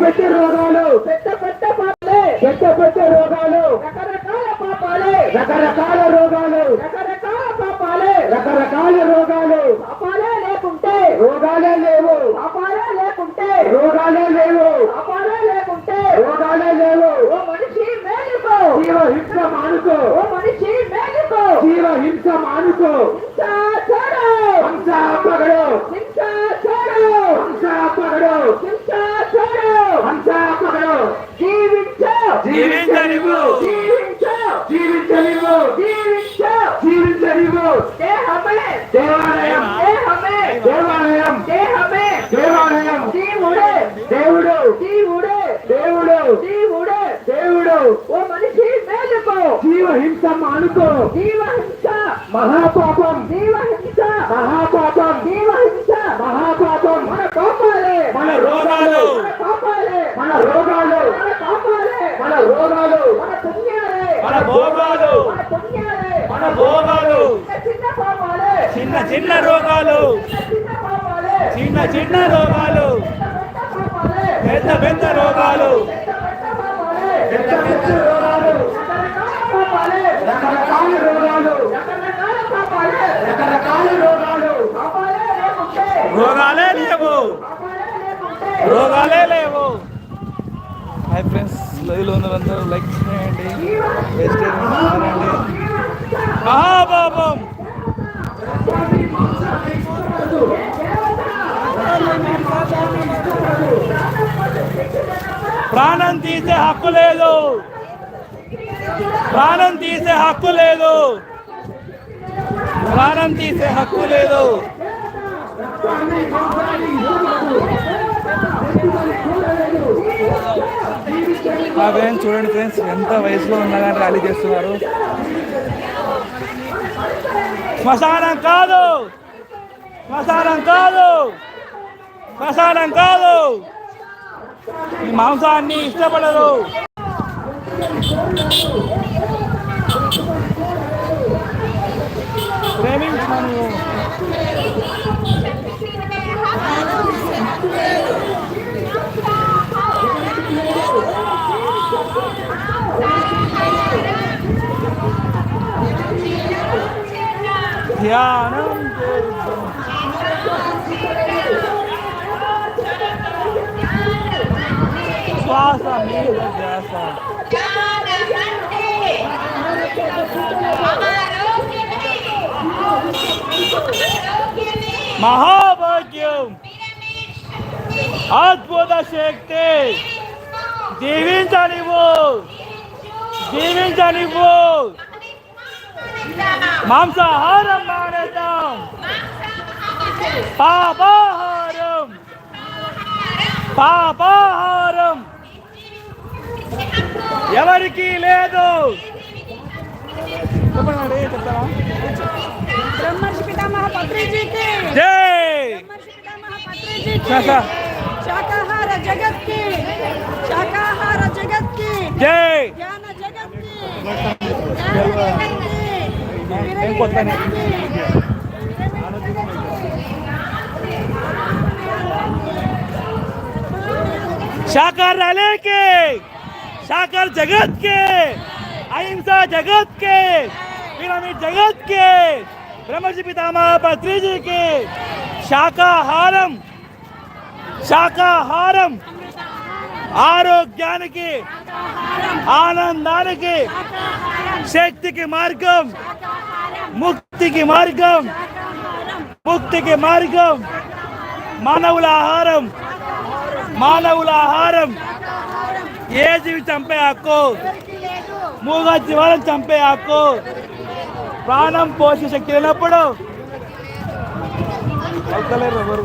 పెద్ద రోగాలు పెద్ద పెద్ద పాపలే. పెద్ద పెద్ద రోగాలు. రకరకాల పాపాలే. రకరకాల రోగాలు. రకరకాల పాపాలే. రకరకాల రోగాలు. పాపాలే లేకుంటే. రోగాలే లేవు. పాపాలే లేకుంటే. రోగాలే లేవు. పాపాలే లేకుంటే. రోగాలే లేవు. ఓ మనిషి మేలుకో. జీవ హింస మానుకో. ఓ మనిషి మేలుకో. జీవ హింస మానుకో. హింస చూడు హంస పగడు హింస చూడు హంస పగడు హింస చూడు హంస పగడు జీవించు జీవించనివ్వు. జీవించు జీవించనివ్వు. జీవించు జీవించనివ్వు. దేవాలయం. దేవాలయం. దేవాలయం. జీవుడే దేవుడు. జీవుడే దేవుడు. జీవుడే దేవుడు. ఓ మనిషి మేలుకో. జీవ హింస మానుకో మహాపాపం. జీవహింస. మహాపాపం. జీవహింస. మహాపాపం. మన పాపాలే మన రోగాలు. మన పాపాలే మన రోగాలు. రోగాలు మన పుణ్యాలే. మన భోగాలు. మన పుణ్యాలే. మన భోగాలు. చిన్న చిన్న పాపాలే. చిన్న చిన్న రోగాలు. చిన్న చిన్న పాపాలే చిన్న చిన్న రోగాలు. పెద్ద పెద్ద రోగాలు. పెద్ద పెద్ద రోగాలు. రకరకాల రోగాలు. రకరకాల పాపాలే రకరకాల రోగాలు. రోగాలే లేవు. రోగాలే లేవు. హాయ్ ఫ్రెండ్స్ లైవ్లో ఉన్న ఉన్నదందరూ లైక్ చేయండి వెజిటేరియన్ తినండి మహాపాపం ప్రాణం తీసే హక్కు లేదు. ప్రాణం తీసే హక్కు లేదు. ప్రాణం తీసే హక్కు లేదు. మా ఫ్రెండ్స్ చూడండి ఫ్రెండ్స్ ఎంత వయసులో ఉన్నా కానీ ర్యాలీ చేస్తున్నారు. శ్మశానం కాదు! శ్మశానం కాదు! శ్మశానం కాదు! ఈ మాంసాన్ని ఇష్టపడరు. ప్రేమించను महाभाग्यम। अद्भुत शक्ति। దీవించనివ్వు దీవించనివ్వు మాంసాహారం మానేద్దాం. పాపాహారం. పాపాహారం. ఎవరికి లేదు. బ్రహ్మర్షి పితామహ జై साकार राले के साकार जगत के, अहिंसा जगत के, पिरामिड जगत के, ब्रह्मजी पितामह पत्री जी के, शाकाहारम शाकाहारम, आरोग्यान के ఆనందానికి శక్తికి మార్గం ముక్తికి మార్గం ముక్తికి మార్గం మానవుల ఆహారం మానవుల ఆహారం. ఏ జీవి చంపే హక్కు? మూగ జీవాలను చంపే హక్కు. ప్రాణం పోషే శక్తి లేనప్పుడు. అవుతలేరు ఎవరు?